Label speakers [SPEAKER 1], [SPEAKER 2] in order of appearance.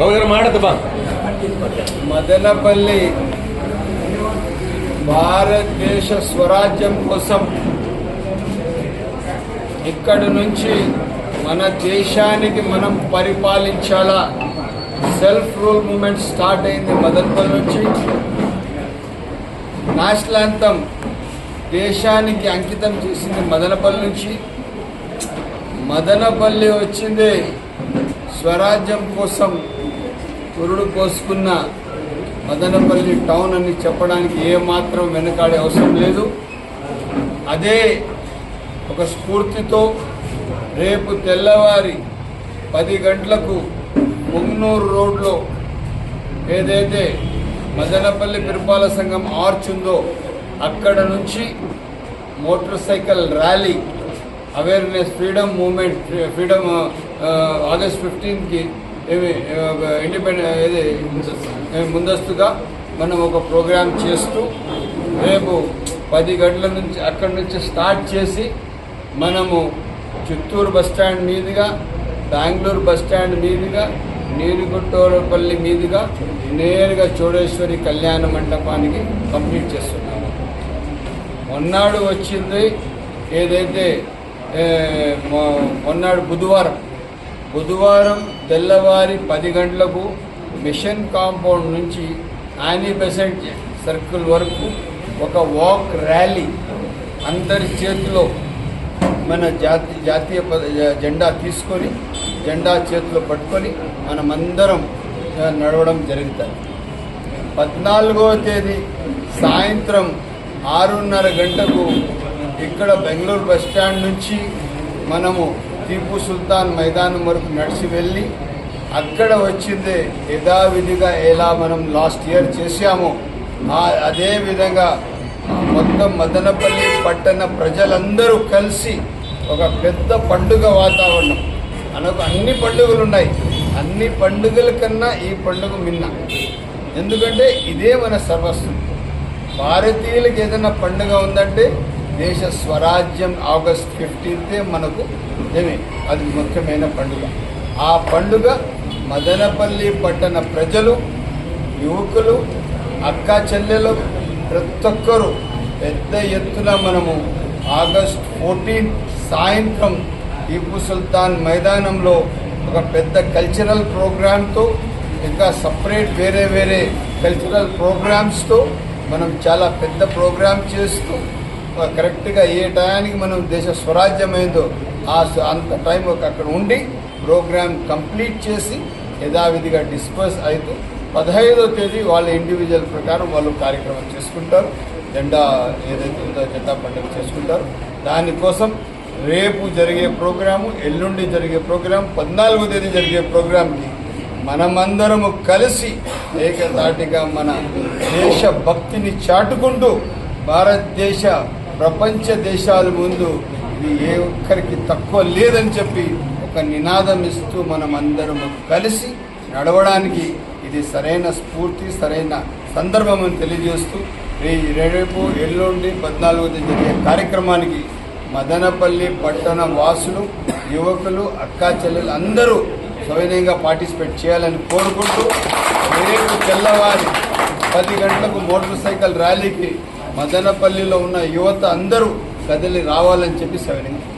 [SPEAKER 1] గౌరవ ಮಾಡದ ಬಾ
[SPEAKER 2] మదనపల్లి భారతదేశ స్వరాజ్యం కోసం ఇక్కడి నుంచి మన దేశానికి మనం పరిపాలించాలా సెల్ఫ్ రూల్ మూమెంట్ స్టార్ట్ అయింది మదనపల్లి నుంచి నేషనల్ యాంతం దేశానికి అంకితం చేసింది మదనపల్లి నుంచి మదనపల్లి వచ్చింది స్వరాజ్యం కోసం పురుడు పోసుకున్న మదనపల్లి టౌన్ అని చెప్పడానికి ఏమాత్రం వెనకాడే అవసరం లేదు. అదే ఒక స్ఫూర్తితో రేపు తెల్లవారి పది గంటలకు ముగ్నూరు రోడ్లో ఏదైతే మదనపల్లి పిరుపాల సంఘం ఆర్చ్ ఉందో అక్కడ నుంచి motorcycle rally awareness freedom movement freedom August ఫిఫ్టీన్కి ఏమి ఇండిపెండెంట్ ఇది ముందస్తుగా మనం ఒక ప్రోగ్రాం చేస్తూ రేపు పది గంటల నుంచి అక్కడి నుంచి స్టార్ట్ చేసి మనము చిత్తూరు బస్ స్టాండ్ మీదుగా బెంగళూరు బస్ స్టాండ్ మీదుగా నీరుగుట్టోరపల్లి మీదుగా నేరుగా చోడేశ్వరి కళ్యాణ మండపానికి కంప్లీట్ చేస్తున్నాము. మొన్నాడు వచ్చింది ఏదైతే మొన్నాడు బుధవారం. బుధవారం తెల్లవారి పది గంటలకు మిషన్ కాంపౌండ్ నుంచి యానీ బెసెంట్ సర్కిల్ వరకు ఒక వాక్ ర్యాలీ అందరి చేతిలో మన జాతి జాతీయ పద- జెండా తీసుకొని జెండా చేతిలో పట్టుకొని మనమందరం నడవడం జరుగుతుంది. పద్నాలుగవ తేదీ సాయంత్రం ఆరున్నర గంటకు ఇక్కడ బెంగళూరు బస్ స్టాండ్ నుంచి మనము టీపు సుల్తాన్ మైదానం వరకు నడిచి వెళ్ళి అక్కడ వచ్చిందే యథావిధిగా ఎలా మనం లాస్ట్ ఇయర్ చేశామో. ఆ- అదే విధంగా మొత్తం మదనపల్లి పట్టణ ప్రజలందరూ కలిసి ఒక పెద్ద పండుగ వాతావరణం. మనకు అన్ని పండుగలు ఉన్నాయి అన్ని పండుగల కన్నా ఈ పండుగ మిన్న. ఎందుకంటే ఇదే మన సర్వస్వం. భారతీయులకు ఏదైనా పండుగ ఉందంటే దేశ స్వరాజ్యం ఆగస్ట్ ఫిఫ్టీన్తే మనకు ఏమి? అది ముఖ్యమైన పండుగ. ఆ పండుగ మదనపల్లి పట్టణ ప్రజలు యువకులు అక్క చెల్లెలు ప్రతి ఒక్కరూ పెద్ద ఎత్తున మనము ఆగస్ట్ ఫోర్టీన్ సాయంత్రం టీపు సుల్తాన్ మైదానంలో ఒక పెద్ద కల్చరల్ ప్రోగ్రామ్తో ఇంకా సపరేట్ వేరే వేరే కల్చరల్ ప్రోగ్రామ్స్తో మనం చాలా పెద్ద ప్రోగ్రామ్ చేస్తూ కరెక్ట్గా ఏ టయానికి మనం దేశ స్వరాజ్యమైందో ఆ అంత టైం ఒక అక్కడ ఉండి ప్రోగ్రామ్ కంప్లీట్ చేసి యథావిధిగా డిస్పర్స్ అవుతూ పదహైదో తేదీ వాళ్ళ ఇండివిజువల్ ప్రకారం వాళ్ళు కార్యక్రమం చేసుకుంటారు. జెండా ఏదైతే ఉందో జెండా పండుగ చేసుకుంటారు. దానికోసం రేపు జరిగే ప్రోగ్రాము ఎల్లుండి జరిగే ప్రోగ్రాం పద్నాలుగో తేదీ జరిగే ప్రోగ్రాంకి మనమందరము కలిసి ఏకతాటిగా మన దేశ భక్తిని చాటుకుంటూ భారతదేశ ప్రపంచ దేశాల ముందు ఇది ఏ ఒక్కరికి తక్కువ లేదని చెప్పి ఒక నినాదం ఇస్తూ మనమందరము కలిసి నడవడానికి ఇది సరైన స్ఫూర్తి సరైన సందర్భం అని తెలియజేస్తూ రేపు ఎల్లుండి పద్నాలుగో జరిగే కార్యక్రమానికి మదనపల్లి పట్టణ వాసులు యువకులు అక్కా చెల్లెలు అందరూ సవినయంగా పార్టిసిపేట్ చేయాలని కోరుకుంటూ రేపు తెల్లవారి పది గంటలకు మోటార్ సైకిల్ ర్యాలీకి మదనపల్లిలో ఉన్న యువత అందరూ కదిలి రావాలని చెప్పి
[SPEAKER 3] సవరించారు